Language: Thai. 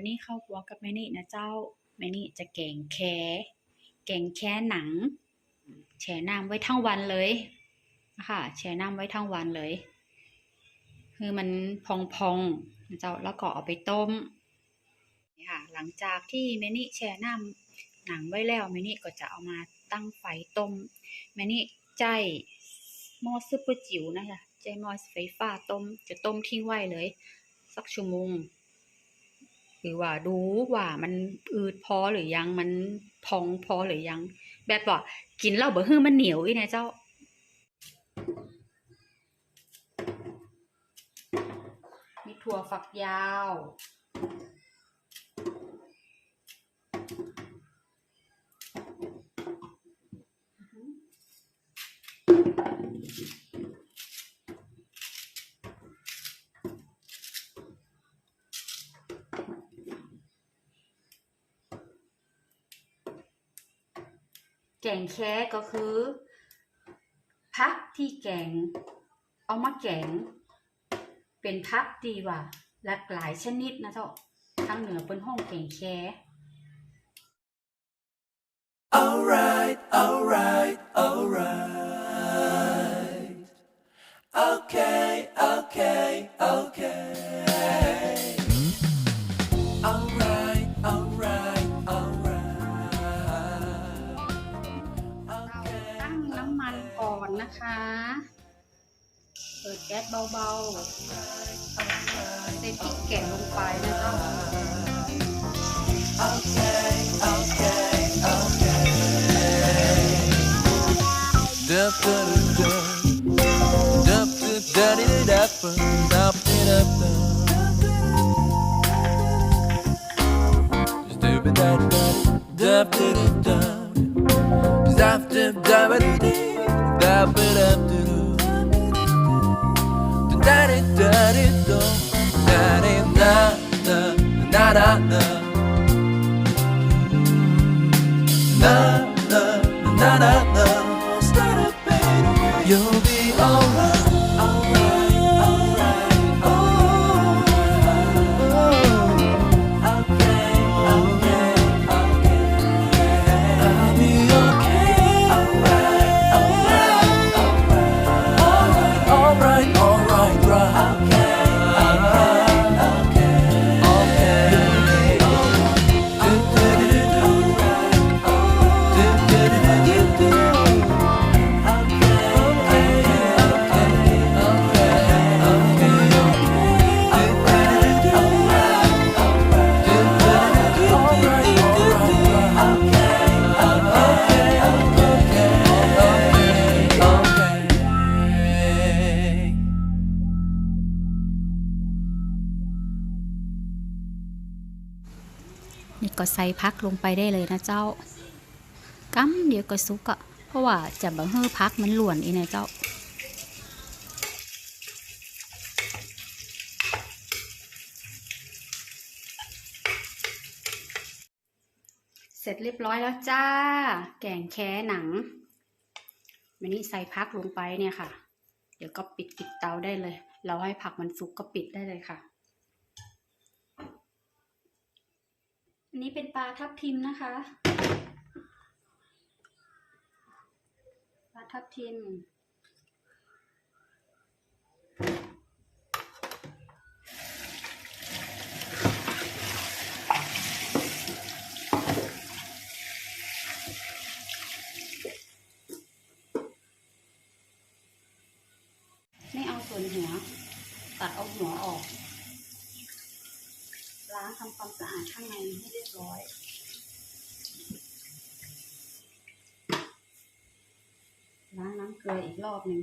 วันนี้เข้าครัวกับแม่นี่นะเจ้า แม่นี่จะแกงแคแกงแค่หนัง แช่น้ำไว้ทั้งวันเลยนะคะแช่น้ำไว้ทั้งวันเลย คือมันพองๆนะเจ้าแล้วก็เอาไปต้มนี่ค่ะ หลังจากที่แม่นี่แช่น้ำหนังไว้แล้วแม่นี่ก็จะเอามาตั้งไฟต้มแม่นี่ใจหม้อซุปเปอร์จิ๋วนะคะใจหม้อไฟฟ้าต้มจะต้มทิ้งไว้เลย สักชั่วโมง หรือว่าดูว่ามันอืดพอหรือยังมันพองพอหรือยัง แบบว่ากินแล้วบ่ฮื้อมันเหนียวอีนะเจ้ามีถั่วฝักยาว แกงแค่ก็คือพักที่แกง เอามาแกง เป็นพักดีว่ะหลากหลายชนิดนะเจ้าทางเหนือเป็นห้องแกงแค่ Alright, alright, alright. คะ เปิดแก๊สเบาๆใส่พริกแกงลงไปนะคะดับดับดับดับดับดับดับดับดับ dub dub dub dub dub dub dub dub Na na ก็ใส่พักลงไปได้เลยนะเจ้ากัมเดี๋ยวก็สุกอะเพราะว่าจะบังเฮอพักมันหลวนอีนะเจ้าเสร็จเรียบร้อยแล้วจ้า แกงแค่หนัง วันนี้ใส่พักลงไปเนี่ยค่ะ เดี๋ยวก็ปิดปิดเตาได้เลย เราให้ผักมันสุกก็ปิดได้เลยค่ะ อัน นี้เป็นปลาทับทิมนะคะ ปลาทับทิม ไม่เอาส่วนหัว ตัดเอาหัวออก ล้างทำความสะอาดข้างในให้เรียบร้อย ล้างน้ำเกลืออีกรอบหนึ่ง